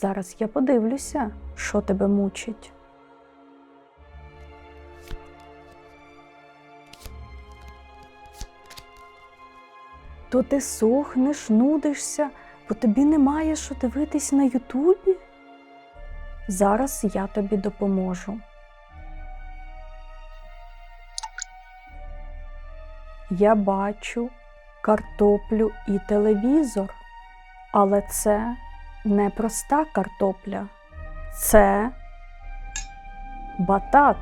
Зараз я подивлюся, що тебе мучить. То ти сохнеш, нудишся, бо тобі немає що дивитись на Ютубі? Зараз я тобі допоможу. Я бачу картоплю і телевізор, але це не проста картопля, це батат.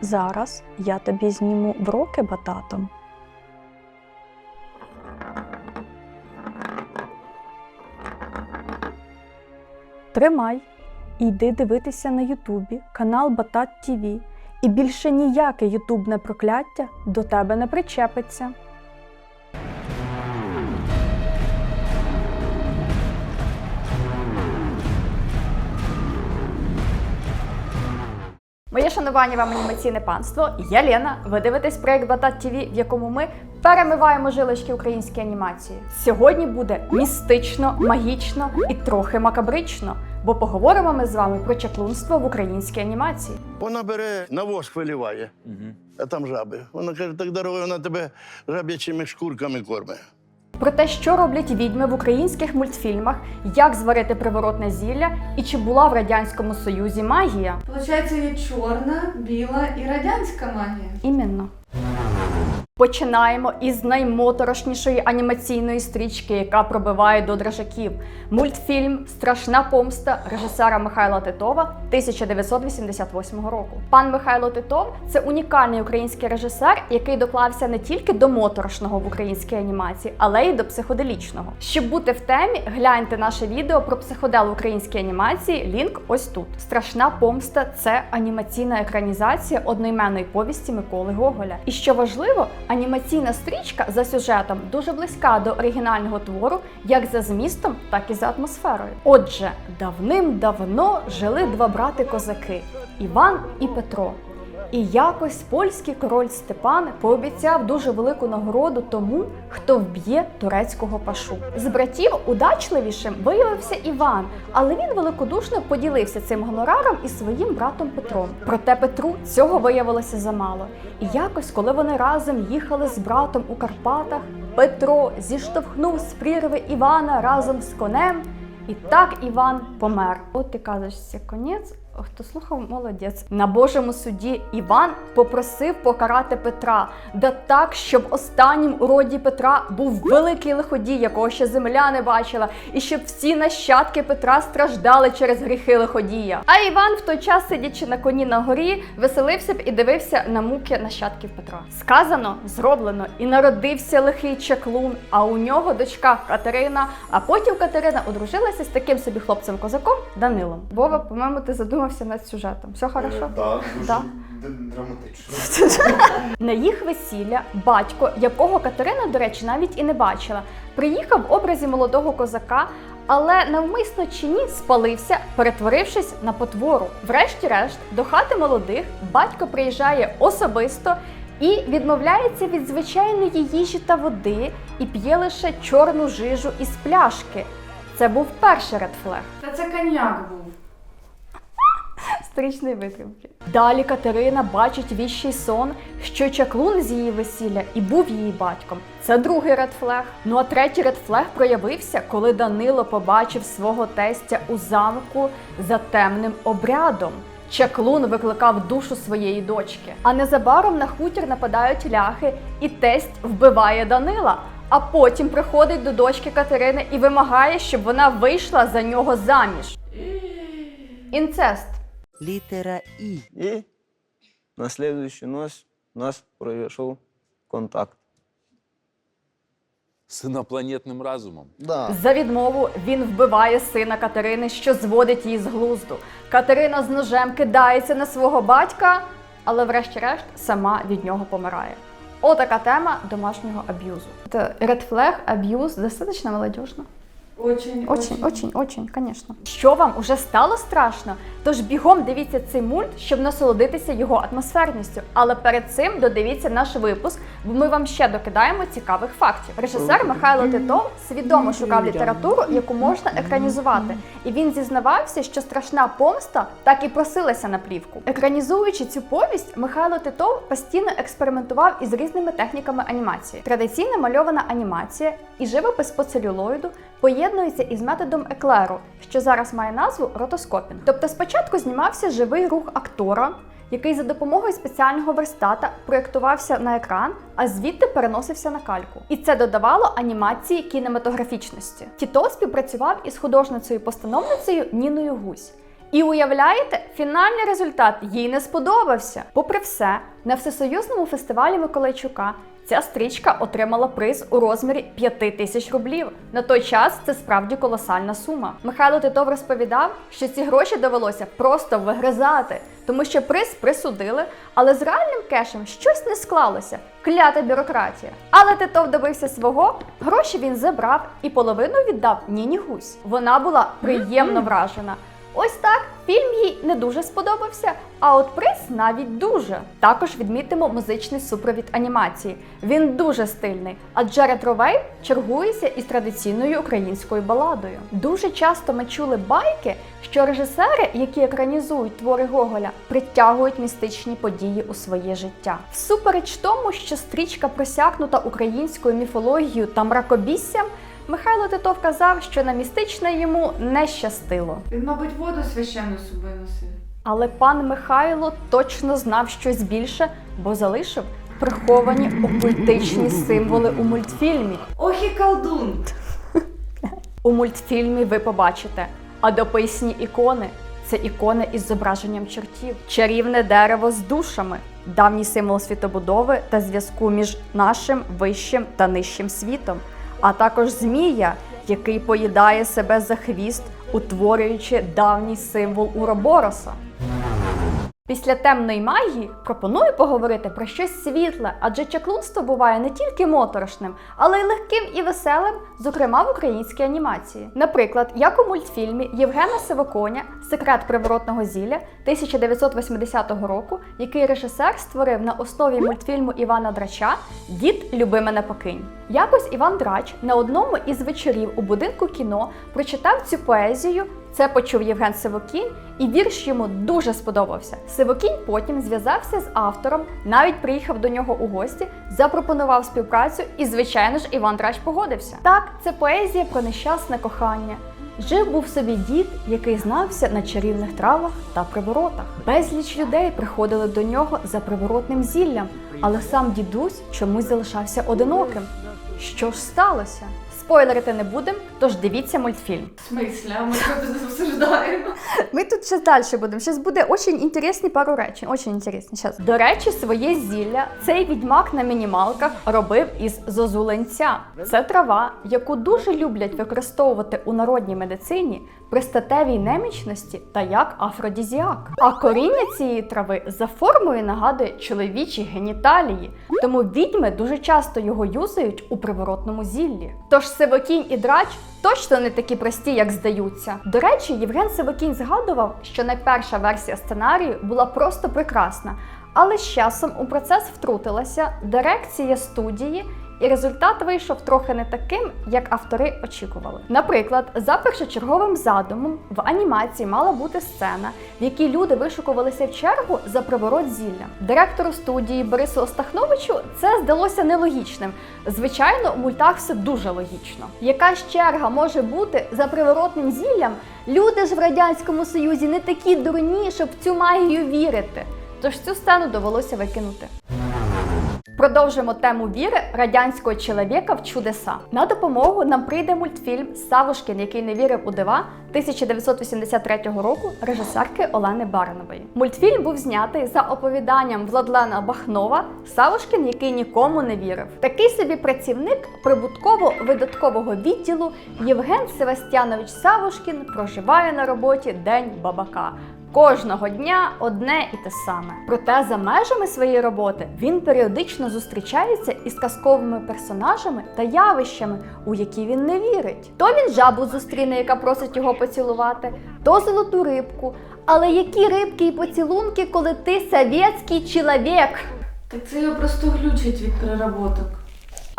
Зараз я тобі зніму в роки бататом. Тримай, і йди дивитися на Ютубі канал Батат ТВ, і більше ніяке ютубне прокляття до тебе не причепиться. Моє шанування вам анімаційне панство. Я Лена. Ви дивитесь проект Батат ТВ, в якому ми перемиваємо жилочки української анімації. Сьогодні буде містично, магічно і трохи макабрично, бо поговоримо ми з вами про чаклунство в українській анімації. Вона бере навоз виливає, а там жаби. Вона каже, так дорогой, вона тебе жаб'ячими шкурками корме. Про те, що роблять відьми в українських мультфільмах, як зварити приворотне зілля і чи була в радянському союзі магія. Получається, є чорна, біла і радянська магія. Іменно. Починаємо із наймоторошнішої анімаційної стрічки, яка пробиває до дрожаків. Мультфільм Страшна помста режисера Михайла Титова 1988 року. Пан Михайло Титов це унікальний український режисер, який доклався не тільки до моторошного в українській анімації, але й до психоделічного. Щоб бути в темі, гляньте наше відео про психодел в українській анімації. Лінк ось тут. Страшна помста це анімаційна екранізація одноіменної повісті Миколи Гоголя. І що важливо, анімаційна стрічка за сюжетом дуже близька до оригінального твору, як за змістом, так і за атмосферою. Отже, давним-давно жили два брати-козаки Іван і Петро. І якось польський король Степан пообіцяв дуже велику нагороду тому, хто вб'є турецького пашу. З братів удачливішим виявився Іван, але він великодушно поділився цим гонораром із своїм братом Петром. Проте Петру цього виявилося замало. І якось, коли вони разом їхали з братом у Карпатах, Петро зіштовхнув з прірви Івана разом з конем. І так Іван помер. От ти кажеш, це конець. Хто слухав, молодець. На Божому суді Іван попросив покарати Петра, да так, щоб останнім у роді Петра був великий лиходій, якого ще земля не бачила, і щоб всі нащадки Петра страждали через гріхи лиходія. А Іван в той час, сидячи на коні на горі, веселився б і дивився на муки нащадків Петра. Сказано, зроблено, і народився лихий чаклун, а у нього дочка Катерина. А потім Катерина одружилася з таким собі хлопцем-козаком Данилом. Вова, по-моєму, ти задумався над сюжетом. Все хорошо? Так, дуже Да. драматично. На їх весілля батько, якого Катерина, до речі, навіть і не бачила, приїхав в образі молодого козака, але навмисно чи ні спалився, перетворившись на потвору. Врешті-решт, до хати молодих батько приїжджає особисто і відмовляється від звичайної їжі та води і п'є лише чорну жижу із пляшки. Це був перший редфлег. Та це коньяк був. Стрічної витримки. Далі Катерина бачить віщий сон, що чаклун з її весілля і був її батьком. Це другий редфлег. Ну а третій редфлег проявився, коли Данило побачив свого тестя у замку за темним обрядом. Чаклун викликав душу своєї дочки. А незабаром на хутір нападають ляхи, і тесть вбиває Данила. А потім приходить до дочки Катерини і вимагає, щоб вона вийшла за нього заміж. Інцест. Литера И. И на следующую ночь у нас произошел контакт. З інопланетним разумом. Да. За відмову він вбиває сина Катерини, що зводить її з глузду. Катерина з ножем кидається на свого батька, але врешті-решт сама від нього помирає. Отака тема домашнього аб'юзу. Це Red flag, аб'юз, достатньо молодіжно. Очень, Очень, очень, очень, конечно. Що вам уже стало страшно? Тож бігом дивіться цей мульт, щоб насолодитися його атмосферністю. Але перед цим додивіться наш випуск, бо ми вам ще докидаємо цікавих фактів. Режисер Михайло Титов свідомо шукав літературу, яку можна екранізувати, і він зізнавався, що страшна помста так і просилася на плівку. Екранізуючи цю повість, Михайло Титов постійно експериментував із різними техніками анімації. Традиційна мальована анімація і живопис по целюлоїду поєднуються із методом еклеру, що зараз має назву ротоскопінг. Тобто спочатку знімався живий рух актора, який за допомогою спеціального верстата проєктувався на екран, а звідти переносився на кальку. І це додавало анімації кінематографічності. Тіто співпрацював із художницею-постановницею Ніною Гусь. І уявляєте, фінальний результат їй не сподобався. Попри все, на всесоюзному фестивалі Миколайчука ця стрічка отримала приз у розмірі 5 тисяч рублів. На той час це справді колосальна сума. Михайло Титов розповідав, що ці гроші довелося просто вигризати, тому що приз присудили, але з реальним кешем щось не склалося. Клята бюрократія. Але Титов добився свого, гроші він забрав і половину віддав Ніні Гусь. Вона була приємно вражена. Ось так фільм їй не дуже сподобався, а от приз навіть дуже. Також відмітимо музичний супровід анімації. Він дуже стильний, а Джеред Ровей чергується із традиційною українською баладою. Дуже часто ми чули байки, що режисери, які екранізують твори Гоголя, притягують містичні події у своє життя. Всупереч тому, що стрічка просякнута українською міфологією та мракобіссям. Михайло Титов казав, що на містичне йому не щастило. Він, мабуть, воду священну з собою носив. Але пан Михайло точно знав щось більше, бо залишив приховані окультичні символи у мультфільмі. Ох і колдун! У мультфільмі ви побачите адописні ікони. Це ікони із зображенням чертів, чарівне дерево з душами, давній символ світобудови та зв'язку між нашим вищим та нижчим світом, а також змія, який поїдає себе за хвіст, утворюючи давній символ Уробороса. Після темної магії пропоную поговорити про щось світле, адже чаклунство буває не тільки моторошним, але й легким і веселим, зокрема в українській анімації. Наприклад, як у мультфільмі Євгена Сивоконя Секрет приворотного зілля 1980 року, який режисер створив на основі мультфільму Івана Драча Дід люби мене покинь. Якось Іван Драч на одному із вечорів у будинку кіно прочитав цю поезію. Це почув Євген Сивокінь, і вірш йому дуже сподобався. Сивокінь потім зв'язався з автором, навіть приїхав до нього у гості, запропонував співпрацю, і, звичайно ж, Іван Драч погодився. Так, це поезія про нещасне кохання. Жив був собі дід, який знався на чарівних травах та приворотах. Безліч людей приходили до нього за приворотним зіллям, але сам дідусь чомусь залишався одиноким. Що ж сталося? Спойлерити не будемо, тож дивіться мультфільм. Смисля, ми обсуждаємо? Ми тут ще далі будемо. Зараз буде дуже інтересні пару речень. Очень інтересні. Щас. До речі, своє зілля цей відьмак на мінімалках робив із зозуленця. Це трава, яку дуже люблять використовувати у народній медицині при статевій немічності та як афродізіак. А коріння цієї трави за формою нагадує чоловічі геніталії, тому відьми дуже часто його юзають у приворотному зіллі. Тож Сивокінь і драч точно не такі прості, як здаються. До речі, Євген Сивокінь згадував, що найперша версія сценарію була просто прекрасна, але з часом у процес втрутилася дирекція студії. І результат вийшов трохи не таким, як автори очікували. Наприклад, за першочерговим задумом в анімації мала бути сцена, в якій люди вишукувалися в чергу за приворот зілля. Директору студії Борису Остахновичу це здалося нелогічним. Звичайно, у мультах все дуже логічно. Яка ж черга може бути за приворотним зіллям? Люди ж в радянському союзі не такі дурні, щоб в цю магію вірити. Тож цю сцену довелося викинути. Продовжимо тему віри радянського чоловіка в чудеса. На допомогу нам прийде мультфільм Савушкін, який не вірив у дива 1983 року режисерки Олени Баранової. Мультфільм був знятий за оповіданням Владлена Бахнова Савушкін, який нікому не вірив. Такий собі працівник прибутково-видаткового відділу Євген Севастьянович Савушкін проживає на роботі День бабака. Кожного дня одне і те саме. Проте за межами своєї роботи він періодично зустрічається із казковими персонажами та явищами, у які він не вірить. То він жабу зустріне, яка просить його поцілувати, то золоту рибку. Але які рибки і поцілунки, коли ти совєтський чоловік? Так це його просто глючить від переработок.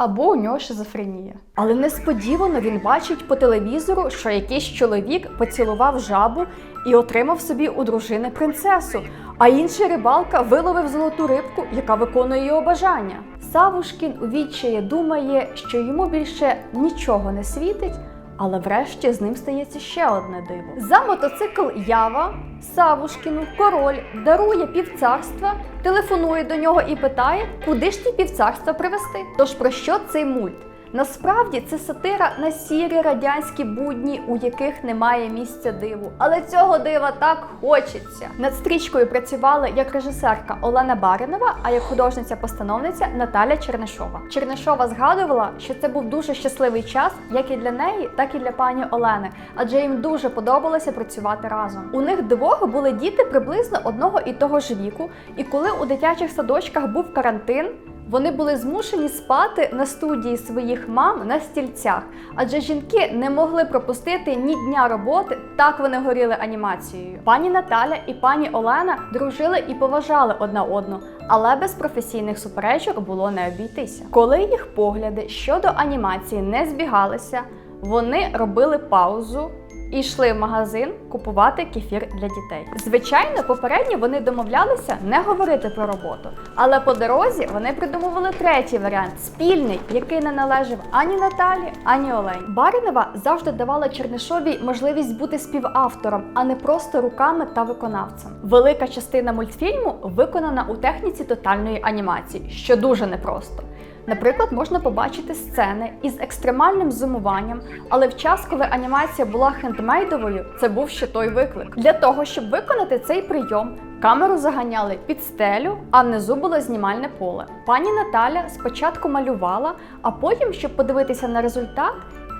Або у нього шизофренія. Але несподівано він бачить по телевізору, що якийсь чоловік поцілував жабу і отримав собі у дружини принцесу, а інший рибалка виловив золоту рибку, яка виконує його бажання. Савушкін у відчаї думає, що йому більше нічого не світить. Але врешті з ним стається ще одне диво. За мотоцикл Ява Савушкіну король дарує півцарства, телефонує до нього і питає, куди ж ті півцарства привезти. Тож про що цей мульт? Насправді це сатира на сірі радянські будні, у яких немає місця диву. Але цього дива так хочеться. Над стрічкою працювали як режисерка Олена Баринова, а як художниця-постановниця Наталя Чернишова. Чернишова згадувала, що це був дуже щасливий час, як і для неї, так і для пані Олени, адже їм дуже подобалося працювати разом. У них двох були діти приблизно одного і того ж віку, і коли у дитячих садочках був карантин. Вони були змушені спати на студії своїх мам на стільцях, адже жінки не могли пропустити ні дня роботи, так вони горіли анімацією. Пані Наталя і пані Олена дружили і поважали одна одну, але без професійних суперечок було не обійтися. Коли їх погляди щодо анімації не збігалися, вони робили паузу. І йшли в магазин купувати кефір для дітей. Звичайно, попередньо вони домовлялися не говорити про роботу, але по дорозі вони придумували третій варіант спільний, який не належав ані Наталі, ані Олені. Баринова завжди давала Чернишовій можливість бути співавтором, а не просто руками та виконавцем. Велика частина мультфільму виконана у техніці тотальної анімації, що дуже непросто. Наприклад, можна побачити сцени із екстремальним зумуванням, але в час, коли анімація була хендмейдовою, це був ще той виклик. Для того, щоб виконати цей прийом, камеру заганяли під стелю, а внизу було знімальне поле. Пані Наталя спочатку малювала, а потім, щоб подивитися на результат,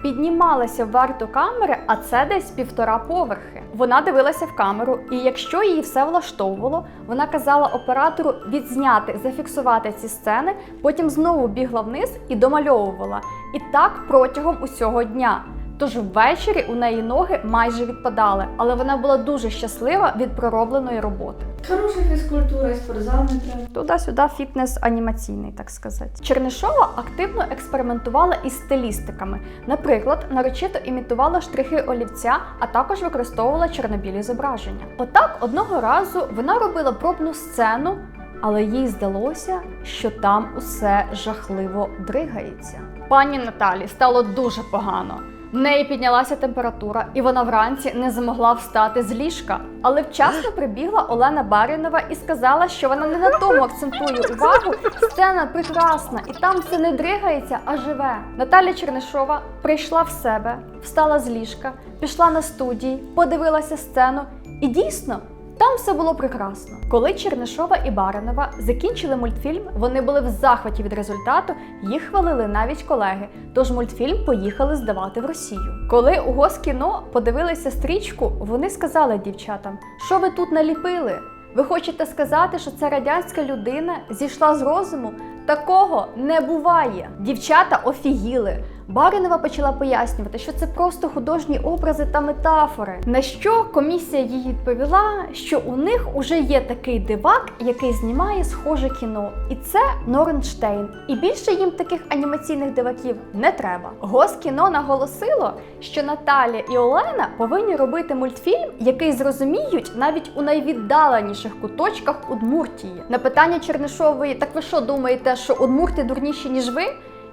піднімалася варту камери, а це десь півтора поверхи. Вона дивилася в камеру, і якщо її все влаштовувало, вона казала оператору відзняти, зафіксувати ці сцени, потім знову бігла вниз і домальовувала. І так протягом усього дня. Тож ввечері у неї ноги майже відпадали, але вона була дуже щаслива від проробленої роботи. Хороша фізкультура, і спортзал не треба. Туди-сюди фітнес анімаційний, так сказати. Чернишова активно експериментувала із стилістиками. Наприклад, нарочито імітувала штрихи олівця, а також використовувала чорнобілі зображення. Отак одного разу вона робила пробну сцену, але їй здалося, що там усе жахливо дригається. Пані Наталі стало дуже погано. В неї піднялася температура, і вона вранці не змогла встати з ліжка. Але вчасно прибігла Олена Барінова і сказала, що вона не на тому акцентує увагу. Сцена прекрасна, і там все не дригається, а живе. Наталя Чернишова прийшла в себе, встала з ліжка, пішла на студії, подивилася сцену, і дійсно. Там все було прекрасно. Коли Чернишова і Баринова закінчили мультфільм, вони були в захваті від результату, їх хвалили навіть колеги. Тож мультфільм поїхали здавати в Росію. Коли у Госкіно подивилися стрічку, вони сказали дівчатам, що ви тут наліпили? Ви хочете сказати, що ця радянська людина зійшла з розуму? Такого не буває. Дівчата офігіли. Баринова почала пояснювати, що це просто художні образи та метафори. На що комісія їй відповіла, що у них уже є такий дивак, який знімає схоже кіно, і це Норнштейн. І більше їм таких анімаційних диваків не треба. Госкіно наголосило, що Наталя і Олена повинні робити мультфільм, який зрозуміють навіть у найвіддаленіших куточках Удмуртії. На питання Чернишової, так ви що думаєте, що Удмурти дурніші ніж ви?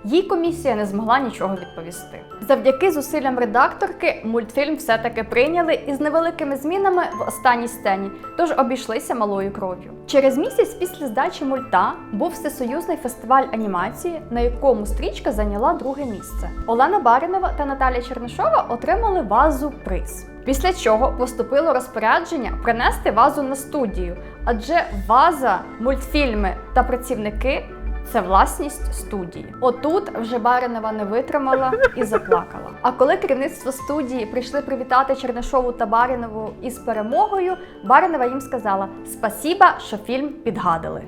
Їй комісія не змогла нічого відповісти. Завдяки зусиллям редакторки мультфільм все-таки прийняли із невеликими змінами в останній сцені, тож обійшлися малою кров'ю. Через місяць після здачі мульта був всесоюзний фестиваль анімації, на якому стрічка зайняла друге місце. Олена Баринова та Наталя Чернишова отримали вазу приз. Після чого поступило розпорядження принести вазу на студію, адже ваза, мультфільми та працівники Це власність студії. Отут вже Баринова не витримала і заплакала. А коли керівництво студії прийшли привітати Чернишову та Баринову із перемогою, Баринова їм сказала: Спасіба, що фільм підгадили.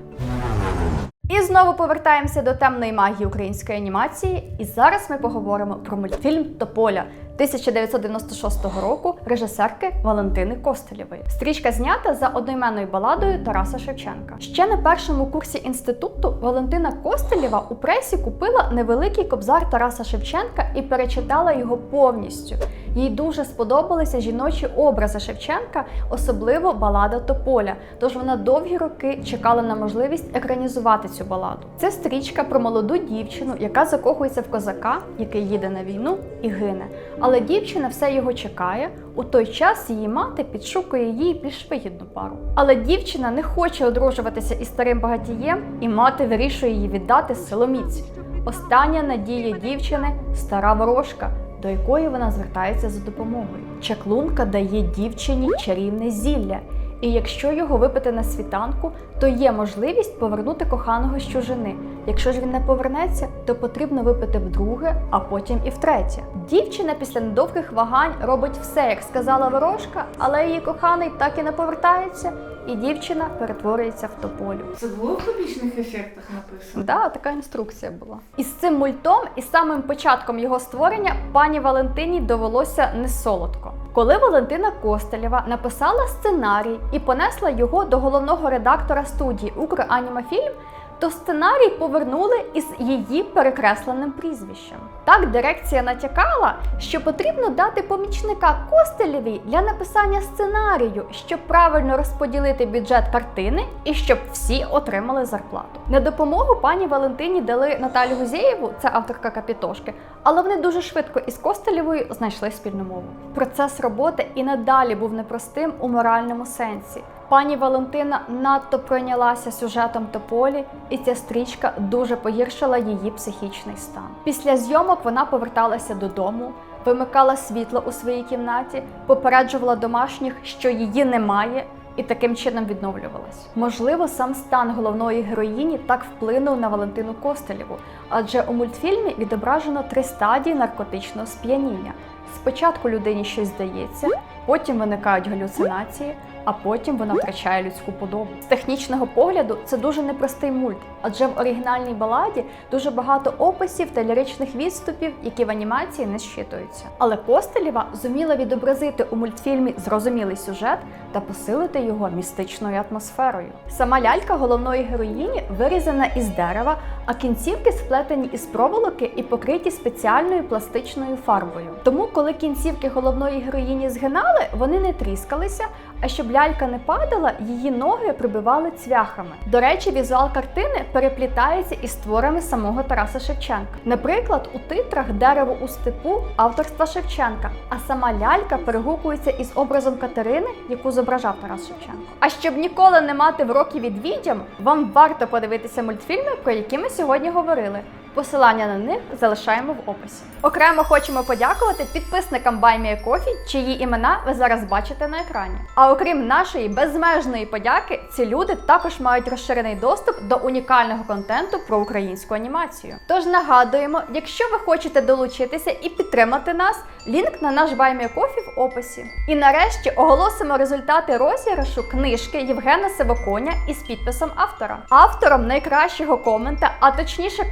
І знову повертаємося до темної магії української анімації. І зараз ми поговоримо про мультфільм Тополя 1996 року режисерки Валентини Костелєвої. Стрічка знята за одноіменною баладою Тараса Шевченка. Ще на першому курсі інституту Валентина Костелєва у пресі купила невеликий кобзар Тараса Шевченка і перечитала його повністю. Їй дуже сподобалися жіночі образи Шевченка, особливо балада Тополя. Тож вона довгі роки чекала на можливість екранізувати цю баладу. Це стрічка про молоду дівчину, яка закохується в козака, який їде на війну і гине. Але дівчина все його чекає. У той час її мати підшукує їй більш вигідну пару. Але дівчина не хоче одружуватися із старим багатієм, і мати вирішує її віддати силоміці. Остання надія дівчини стара ворожка, до якої вона звертається за допомогою. Чаклунка дає дівчині чарівне зілля, і якщо його випити на світанку, то є можливість повернути коханого з чужини. Якщо ж він не повернеться, то потрібно випити вдруге, а потім і втретє. Дівчина після недовгих вагань робить все, як сказала ворожка, але її коханий так і не повертається, і дівчина перетворюється в тополю. Це було в побічних ефектах написано. Да, така інструкція була. І з цим мультом, і самим початком його створення, пані Валентині довелося не солодко. Коли Валентина Костелєва написала сценарій і понесла його до головного редактора студії Укранімафільм, то сценарій повернули із її перекресленим прізвищем. Так дирекція натякала, що потрібно дати помічника Костелєвій для написання сценарію, щоб правильно розподілити бюджет картини і щоб всі отримали зарплату. На допомогу пані Валентині дали Наталю Гузєєву, це авторка капітошки, але вони дуже швидко із Костелєвою знайшли спільну мову. Процес роботи і надалі був непростим у моральному сенсі. Пані Валентина надто пройнялася сюжетом Тополі, і ця стрічка дуже погіршила її психічний стан. Після зйомок вона поверталася додому, вимикала світло у своїй кімнаті, попереджувала домашніх, що її немає. І таким чином відновлювалась. Можливо, сам стан головної героїні так вплинув на Валентину Костелєву, адже у мультфільмі відображено три стадії наркотичного сп'яніння. Спочатку людині щось здається, потім виникають галюцинації, а потім вона втрачає людську подобу. З технічного погляду це дуже непростий мульт, адже в оригінальній баладі дуже багато описів та ліричних відступів, які в анімації не щитуються. Але Костелєва зуміла відобразити у мультфільмі зрозумілий сюжет та посилити його містичною атмосферою. Сама лялька головної героїні вирізана із дерева, а кінцівки сплетені із проволоки і покриті спеціальною пластичною фарбою. Тому, коли кінцівки головної героїні згинали, вони не тріскалися. А щоб лялька не падала, її ноги прибивали цвяхами. До речі, візуал картини переплітається із творами самого Тараса Шевченка. Наприклад, у титрах Дерево у степу авторства Шевченка, а сама лялька перегукується із образом Катерини, яку зображав Тарас Шевченко. А щоб ніколи не мати в роки від відьом, вам варто подивитися мультфільми, про які ми сьогодні говорили. Посилання на них залишаємо в описі. Окремо хочемо подякувати підписникам Buy Coffee, чиї імена ви зараз бачите на екрані. А окрім нашої безмежної подяки, ці люди також мають розширений доступ до унікального контенту про українську анімацію. Тож нагадуємо, якщо ви хочете долучитися і підтримати нас, лінк на наш Buy Coffee в описі. І нарешті оголосимо результати розіграшу книжки Євгена Сивоконя із підписом автора. Автором найкращого комента, а точніше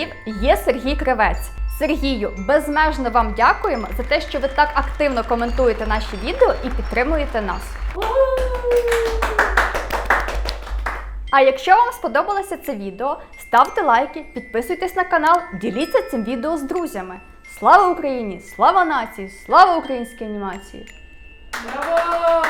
коментарів, є Сергій Кривець. Сергію, безмежно вам дякуємо за те, що ви так активно коментуєте наші відео і підтримуєте нас. А якщо вам сподобалося це відео, ставте лайки, підписуйтесь на канал, діліться цим відео з друзями. Слава Україні! Слава нації! Слава українській анімації! Браво!